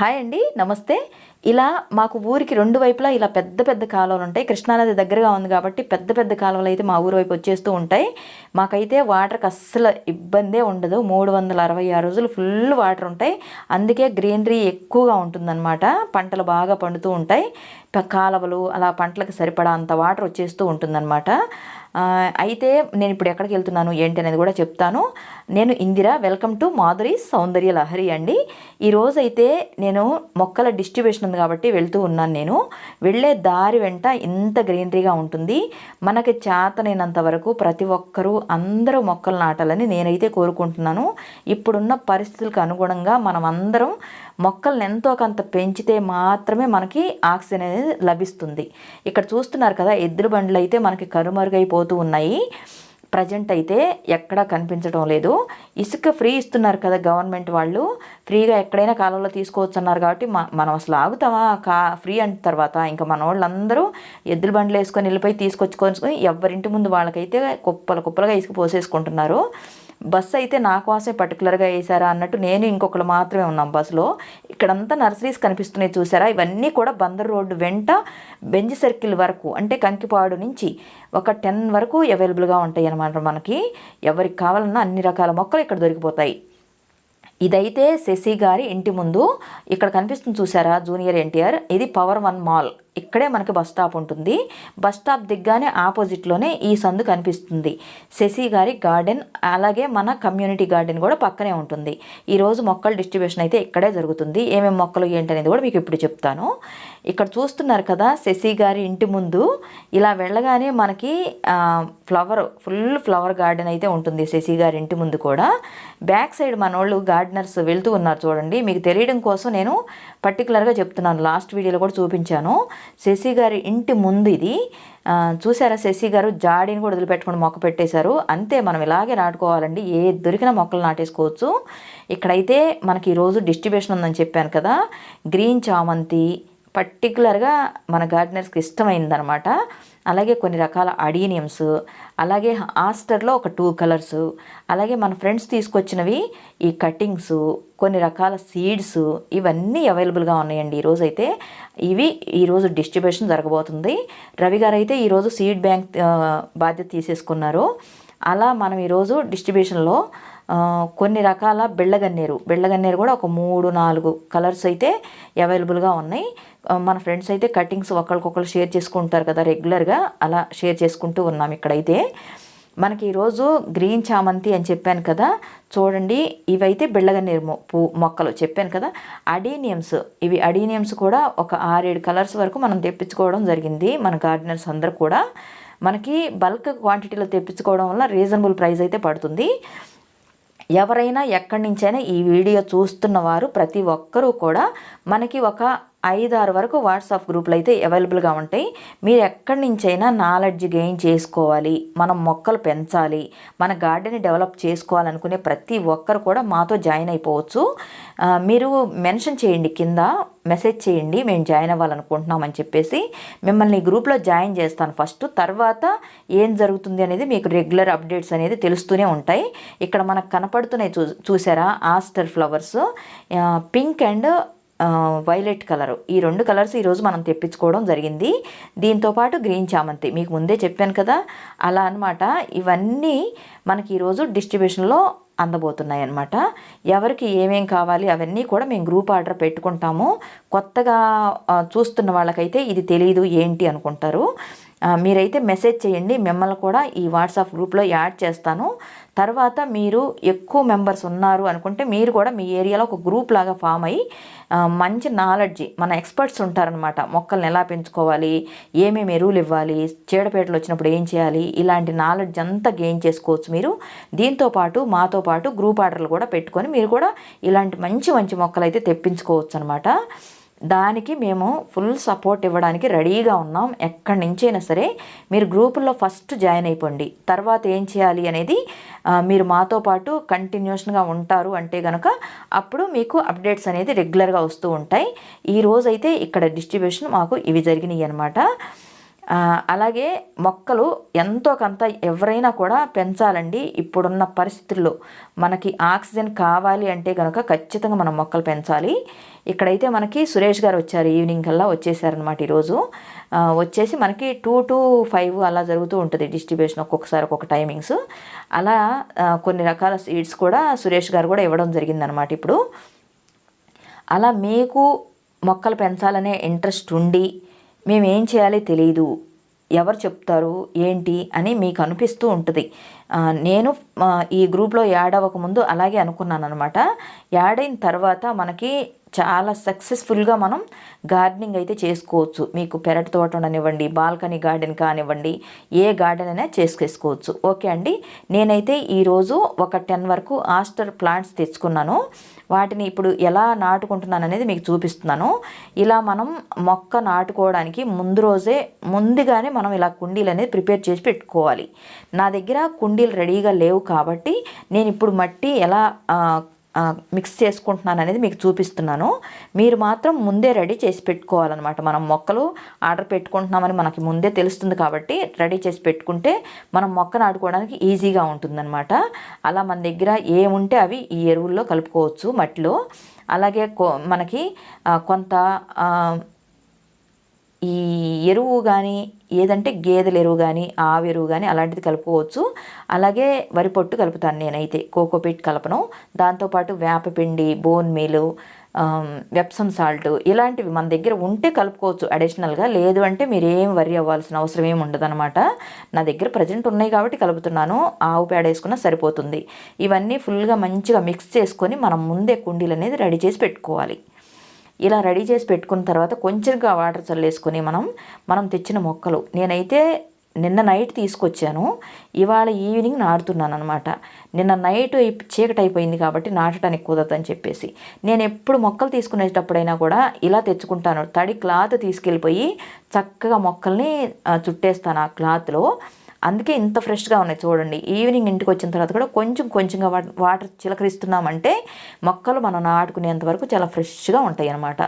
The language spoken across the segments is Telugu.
హాయ్ అండి నమస్తే. ఇలా మాకు ఊరికి రెండు వైపులా ఇలా పెద్ద పెద్ద కాలువలు ఉంటాయి. కృష్ణానది దగ్గరగా ఉంది కాబట్టి పెద్ద పెద్ద కాలువలు అయితే మా ఊరు వైపు వచ్చేస్తూ ఉంటాయి. మాకైతే వాటర్కి అస్సలు ఇబ్బందే ఉండదు. మూడు వందల అరవై ఆరు రోజులు ఫుల్ వాటర్ ఉంటాయి. అందుకే గ్రీనరీ ఎక్కువగా ఉంటుందన్నమాట. పంటలు బాగా పండుతూ ఉంటాయి. కాలువలు అలా పంటలకు సరిపడా అంత వాటర్ వచ్చేస్తూ ఉంటుందన్నమాట. అయితే నేను ఇప్పుడు ఎక్కడికి వెళ్తున్నాను ఏంటి అనేది కూడా చెప్తాను. నేను ఇందిరా వెల్కమ్ టు మాధురి సౌందర్య లహరి అండి. ఈరోజైతే అయితే నేను మొక్కల డిస్ట్రిబ్యూషన్ వస్తుంది కాబట్టి వెళ్తూ ఉన్నాను నేను. వెళ్ళే దారి వెంట ఇంత గ్రీనరీగా ఉంటుంది. మనకి చేతనైనంత వరకు ప్రతి ఒక్కరూ అందరూ మొక్కలు నాటాలని నేనైతే కోరుకుంటున్నాను. ఇప్పుడున్న పరిస్థితులకు అనుగుణంగా మనం అందరం మొక్కలను ఎంతో కొంత పెంచితే మాత్రమే మనకి ఆక్సిజన్ అనేది లభిస్తుంది. ఇక్కడ చూస్తున్నారు కదా ఎద్దుల బండ్లు అయితే మనకి కరుమరుగైపోతూ ఉన్నాయి. ప్రజెంట్ అయితే ఎక్కడా కనిపించడం లేదు. ఇసుక ఫ్రీ ఇస్తున్నారు కదా గవర్నమెంట్ వాళ్ళు. ఫ్రీగా ఎక్కడైనా కాలంలో తీసుకోవచ్చు అన్నారు కాబట్టి మనం అసలు ఆగుతామా? కా ఫ్రీ అంట తర్వాత ఇంకా మన వాళ్ళందరూ ఎద్దుల బండ్లు వేసుకొని వెళ్ళిపోయి తీసుకొచ్చుకొని ఎవరింటి ముందు వాళ్ళకైతే కుప్పలు కుప్పలుగా ఇసుక పోసేసుకుంటున్నారు. బస్సు అయితే నా కోసమే పర్టికులర్గా వేసారా అన్నట్టు నేను ఇంకొకరు మాత్రమే ఉన్నాం బస్సులో. ఇక్కడంతా నర్సరీస్ కనిపిస్తున్నాయి చూసారా? ఇవన్నీ కూడా బందర్ రోడ్డు వెంట బెంజ్ సర్కిల్ వరకు అంటే కంకిపాడు నుంచి ఒక టెన్ వరకు అవైలబుల్గా ఉంటాయి అన్నమాట మనకి. ఎవరికి కావాలన్నా అన్ని రకాల మొక్కలు ఇక్కడ దొరికిపోతాయి. ఇదైతే శశి గారి ఇంటి ముందు. ఇక్కడ కనిపిస్తుంది చూసారా? జూనియర్ ఎన్టీఆర్. ఇది పవర్ వన్ మాల్. ఇక్కడే మనకి బస్ స్టాప్ ఉంటుంది. బస్ స్టాప్ దిగ్గానే ఆపోజిట్లోనే ఈ సందు కనిపిస్తుంది. శశి గారి గార్డెన్ అలాగే మన కమ్యూనిటీ గార్డెన్ కూడా పక్కనే ఉంటుంది. ఈరోజు మొక్కల డిస్ట్రిబ్యూషన్ అయితే ఇక్కడే జరుగుతుంది. ఏమేమి మొక్కలు ఏంటనేది కూడా మీకు ఇప్పుడు చెప్తాను. ఇక్కడ చూస్తున్నారు కదా శశి గారి ఇంటి ముందు ఇలా వెళ్ళగానే మనకి ఫ్లవర్ ఫుల్ ఫ్లవర్ గార్డెన్ అయితే ఉంటుంది శశి గారి ఇంటి ముందు కూడా. బ్యాక్ సైడ్ మన వాళ్ళు గార్డెనర్స్ వెళ్తూ ఉన్నారు చూడండి. మీకు తెలియడం కోసం నేను పర్టికులర్గా చెప్తున్నాను. లాస్ట్ వీడియోలో కూడా చూపించాను. శశి గారి ఇంటి ముందు ఇది. చూసారా శశి గారు జాడీని కూడా వదిలిపెట్టుకుని మొక్క పెట్టేశారు. అంతే మనం ఇలాగే నాటుకోవాలండి. ఏ దొరికిన మొక్కలు నాటేసుకోవచ్చు. ఇక్కడైతే మనకి ఈరోజు డిస్ట్రిబ్యూషన్ ఉందని చెప్పాను కదా. గ్రీన్ చామంతి పర్టికులర్గా మన గార్డెనర్స్కి ఇష్టమైందనమాట. అలాగే కొన్ని రకాల అడీనియమ్స్ అలాగే ఆస్టర్లో ఒక టూ కలర్స్ అలాగే మన ఫ్రెండ్స్ తీసుకొచ్చినవి ఈ కటింగ్స్ కొన్ని రకాల సీడ్స్ ఇవన్నీ అవైలబుల్గా ఉన్నాయండి. ఈరోజు అయితే ఇవి ఈరోజు డిస్ట్రిబ్యూషన్ జరగబోతుంది. రవి గారు అయితే ఈరోజు సీడ్ బ్యాంక్ బాధ్యత తీసేసుకున్నారు. అలా మనం ఈరోజు డిస్ట్రిబ్యూషన్లో కొన్ని రకాల బెళ్ళగన్నేరు. బెళ్ళగన్నేరు కూడా ఒక మూడు నాలుగు కలర్స్ అయితే అవైలబుల్గా ఉన్నాయి. మన ఫ్రెండ్స్ అయితే కటింగ్స్ ఒకరికొకరు షేర్ చేసుకుంటారు కదా రెగ్యులర్గా. అలా షేర్ చేసుకుంటూ ఉన్నాం ఇక్కడైతే. మనకి ఈరోజు గ్రీన్ చామంతి అని చెప్పాను కదా. చూడండి ఇవైతే బెళ్ళగన్నేరు మొ- పూ మొక్కలు చెప్పాను కదా. అడీనియమ్స్ ఇవి అడీనియమ్స్ కూడా ఒక ఆరేడు కలర్స్ వరకు మనం తెప్పించుకోవడం జరిగింది మన గార్డెనర్స్ అందరూ కూడా. మనకి బల్క్ క్వాంటిటీలో తెప్పించుకోవడం వల్ల రీజనబుల్ ప్రైస్ అయితే పడుతుంది. ఎవరైనా ఎక్కడి నుంచైనా ఈ వీడియో చూస్తున్న వారు ప్రతి ఒక్కరూ కూడా మనకి ఒక ఐదు ఆరు వరకు వాట్సాప్ గ్రూపులు అయితే అవైలబుల్గా ఉంటాయి. మీరు ఎక్కడి నుంచైనా నాలెడ్జ్ గెయిన్ చేసుకోవాలి. మనం మొక్కలు పెంచాలి. మన గార్డెన్ డెవలప్ చేసుకోవాలనుకునే ప్రతి ఒక్కరు కూడా మాతో జాయిన్ అయిపోవచ్చు. మీరు మెన్షన్ చేయండి కింద మెసేజ్ చేయండి మేము జాయిన్ అవ్వాలనుకుంటున్నామని చెప్పేసి మిమ్మల్ని ఈ గ్రూప్లో జాయిన్ చేస్తాను ఫస్ట్. తర్వాత ఏం జరుగుతుంది అనేది మీకు రెగ్యులర్ అప్డేట్స్ అనేది తెలుస్తూనే ఉంటాయి. ఇక్కడ మనకు కనపడుతున్నాయి చూ చూసారా? Aster flowers. Pink and violet colour. ఈ రెండు కలర్స్ ఈరోజు మనం తెప్పించుకోవడం జరిగింది. దీంతో పాటు గ్రీన్ చామంతి. మీకు ముందే చెప్పాను కదా అలా అనమాట ఇవన్నీ మనకి ఈరోజు డిస్ట్రిబ్యూషన్లో అందబోతున్నాయి అన్నమాట. ఎవరికి ఏమేం కావాలి అవన్నీ కూడా మేము గ్రూప్ ఆర్డర్ పెట్టుకుంటాము. కొత్తగా చూస్తున్న వాళ్ళకైతే ఇది తెలియదు ఏంటి అనుకుంటారు. మీరైతే మెసేజ్ చేయండి. మిమ్మల్ని కూడా ఈ వాట్సాప్ గ్రూప్లో యాడ్ చేస్తాను. తర్వాత మీరు ఎక్కువ మెంబర్స్ ఉన్నారు అనుకుంటే మీరు కూడా మీ ఏరియాలో ఒక గ్రూప్ లాగా ఫామ్ అయ్యి మంచి నాలెడ్జ్ మన ఎక్స్పర్ట్స్ ఉంటారనమాట మొక్కల్ని ఎలా పెంచుకోవాలి ఏమేమి ఎరువులు ఇవ్వాలి చీడపేటలు వచ్చినప్పుడు ఏం చేయాలి ఇలాంటి నాలెడ్జ్ అంతా గెయిన్ చేసుకోవచ్చు మీరు. దీంతో పాటు మాతో పాటు గ్రూప్ ఆర్డర్లు కూడా పెట్టుకొని మీరు కూడా ఇలాంటి మంచి మంచి మొక్కలు అయితే తెప్పించుకోవచ్చు అనమాట దానికి మేము ఫుల్ సపోర్ట్ ఇవ్వడానికి రెడీగా ఉన్నాం. ఎక్కడి నుంచైనా సరే మీరు గ్రూపుల్లో ఫస్ట్ జాయిన్ అయిపోండి. తర్వాత ఏం చేయాలి అనేది మీరు మాతో పాటు కంటిన్యూషన్గా ఉంటారు అంటే కనుక అప్పుడు మీకు అప్డేట్స్ అనేది రెగ్యులర్గా వస్తూ ఉంటాయి. ఈ రోజైతే ఇక్కడ డిస్ట్రిబ్యూషన్ మాకు ఇవి జరిగినాయి అనమాట అలాగే మొక్కలు ఎంతో కొంత ఎవరైనా కూడా పెంచాలండి. ఇప్పుడున్న పరిస్థితుల్లో మనకి ఆక్సిజన్ కావాలి అంటే కనుక ఖచ్చితంగా మనం మొక్కలు పెంచాలి. ఇక్కడైతే మనకి సురేష్ గారు వచ్చారు ఈవినింగ్ కల్లా వచ్చేసారనమాట ఈరోజు. వచ్చేసి మనకి టూ టు ఫైవ్ అలా జరుగుతూ ఉంటుంది డిస్ట్రిబ్యూషన్ ఒక్కొక్కసారి ఒక్కొక్క టైమింగ్స్. అలా కొన్ని రకాల సీడ్స్ కూడా సురేష్ గారు కూడా ఇవ్వడం జరిగిందనమాట ఇప్పుడు. అలా మీకు మొక్కలు పెంచాలనే ఇంట్రెస్ట్ ఉండి మేమేం చేయాలి తెలియదు ఎవరు చెప్తారు ఏంటి అని మీకు అనిపిస్తూ ఉంటుంది. నేను ఈ గ్రూప్లో యాడ్ అవ్వకముందు అలాగే అనుకున్నాను అనమాట యాడ్ అయిన తర్వాత మనకి చాలా సక్సెస్ఫుల్గా మనం గార్డెనింగ్ అయితే చేసుకోవచ్చు. మీకు పెరటి తోట ఉండనివ్వండి బాల్కనీ గార్డెన్ కానివ్వండి ఏ గార్డెన్ అయినా చేసుకేసుకోవచ్చు. ఓకే అండి? నేనైతే ఈరోజు ఒక టెన్ వరకు ఆస్టర్ ప్లాంట్స్ తెచ్చుకున్నాను. వాటిని ఇప్పుడు ఎలా నాటుకుంటున్నాను అనేది మీకు చూపిస్తున్నాను. ఇలా మనం మొక్క నాటుకోవడానికి ముందు రోజే ముందుగానే మనం ఇలా కుండీలు అనేది ప్రిపేర్ చేసి పెట్టుకోవాలి. నా దగ్గర కుండీలు రెడీగా లేవు కాబట్టి నేను ఇప్పుడు మట్టి ఎలా మిక్స్ చేసుకుంటున్నాను అనేది మీకు చూపిస్తున్నాను. మీరు మాత్రం ముందే రెడీ చేసి పెట్టుకోవాలన్నమాట. మనం మొక్కలు ఆర్డర్ పెట్టుకుంటున్నామని మనకి ముందే తెలుస్తుంది కాబట్టి రెడీ చేసి పెట్టుకుంటే మనం మొక్క నాటుకోవడానికి ఈజీగా ఉంటుందన్నమాట. అలా మన దగ్గర ఏముంటే అవి ఈ ఎరువుల్లో కలుపుకోవచ్చు మట్టిలో. అలాగే కో మనకి కొంత ఈ ఎరువు కానీ ఏదంటే గేదెల ఎరువు కానీ ఆవు ఎరువు కానీ అలాంటిది కలుపుకోవచ్చు. అలాగే వరి పొట్టు కలుపుతాను నేనైతే కోకోపీట్ కలపను. దాంతోపాటు వేపపిండి బోన్ మీలు వెప్సమ్ సాల్ట్ ఇలాంటివి మన దగ్గర ఉంటే కలుపుకోవచ్చు. అడిషనల్గా లేదు అంటే మీరు ఏం వరి అవ్వాల్సిన అవసరం ఏమి ఉండదన్నమాట. నా దగ్గర ప్రజెంట్ ఉన్నాయి కాబట్టి కలుపుతున్నాను. ఆవు పేడ వేసుకున్నా సరిపోతుంది. ఇవన్నీ ఫుల్గా మంచిగా మిక్స్ చేసుకొని మనం ముందే కుండీలు అనేది రెడీ చేసి పెట్టుకోవాలి. ఇలా రెడీ చేసి పెట్టుకున్న తర్వాత కొంచెంగా వాటర్ చల్లేసుకొని మనం మనం తెచ్చిన మొక్కలు. నేనైతే నిన్న నైట్ తీసుకొచ్చాను. ఇవాళ ఈవినింగ్ నాటుతున్నాను అనమాట నిన్న నైట్ చీకటి అయిపోయింది కాబట్టి నాటడానికి కుదరదని చెప్పేసి. నేను ఎప్పుడు మొక్కలు తీసుకునేటప్పుడైనా కూడా ఇలా తెచ్చుకుంటాను. తడి క్లాత్ తీసుకెళ్ళిపోయి చక్కగా మొక్కల్ని చుట్టేస్తాను ఆ క్లాత్లో. అందుకే ఇంత ఫ్రెష్గా ఉన్నాయి చూడండి. ఈవినింగ్ ఇంటికి వచ్చిన తర్వాత కూడా కొంచెం కొంచెంగా వాటర్ చిలకరిస్తున్నామంటే మొక్కలు మనం నాటుకునేంత వరకు చాలా ఫ్రెష్గా ఉంటాయి అన్నమాట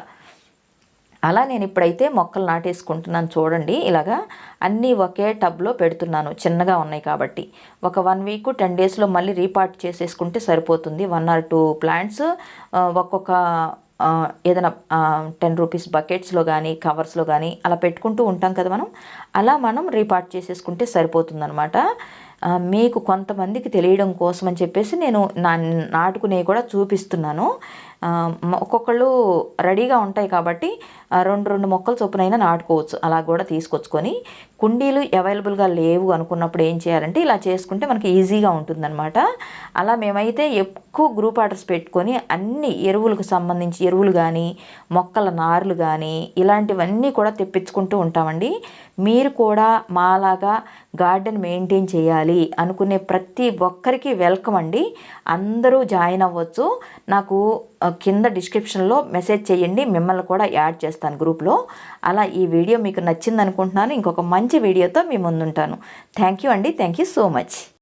అలా నేను ఇప్పుడైతే మొక్కలు నాటేసుకుంటున్నాను చూడండి. ఇలాగా అన్నీ ఒకే టబ్లో పెడుతున్నాను. చిన్నగా ఉన్నాయి కాబట్టి. ఒక వన్ వీక్ టెన్ డేస్లో మళ్ళీ రీపార్ట్ చేసేసుకుంటే సరిపోతుంది. వన్ ఆర్ టూ ప్లాంట్స్ ఒక్కొక్క ఏదైనా టెన్ రూపీస్ బకెట్స్లో కానీ కవర్స్లో కానీ అలా పెట్టుకుంటూ ఉంటాం కదా మనం. అలా మనం రీపార్ట్ చేసేసుకుంటే సరిపోతుందనమాట మీకు కొంతమందికి తెలియడం కోసం అని చెప్పేసి నేను నా నాటుకునేవి కూడా చూపిస్తున్నాను. ఒక్కొక్కళ్ళు రెడీగా ఉంటాయి కాబట్టి రెండు రెండు మొక్కలు చొప్పునైనా నాటుకోవచ్చు. అలా కూడా తీసుకొచ్చుకొని కుండీలు అవైలబుల్గా లేవు అనుకున్నప్పుడు ఏం చేయాలంటే ఇలా చేసుకుంటే మనకి ఈజీగా ఉంటుందన్నమాట. అలా మేమైతే ఎక్కువ గ్రూప్ ఆర్డర్స్ పెట్టుకొని అన్ని ఎరువులకు సంబంధించి ఎరువులు కానీ మొక్కల నారులు కానీ ఇలాంటివన్నీ కూడా తెప్పించుకుంటూ ఉంటామండి. మీరు కూడా మాలాగా గార్డెన్ మెయింటైన్ చేయాలి అనుకునే ప్రతి ఒక్కరికి వెల్కమ్ అండి. అందరూ జాయిన్ అవ్వచ్చు. నాకు కింద డిస్క్రిప్షన్లో మెసేజ్ చేయండి. మిమ్మల్ని కూడా యాడ్ చేస్తాను. చేస్తాను గ్రూప్లో. అలా ఈ వీడియో మీకు నచ్చింది అనుకుంటున్నాను ఇంకొక మంచి వీడియోతో మీ ముందుంటాను. థ్యాంక్ యూ అండి. Thank you so much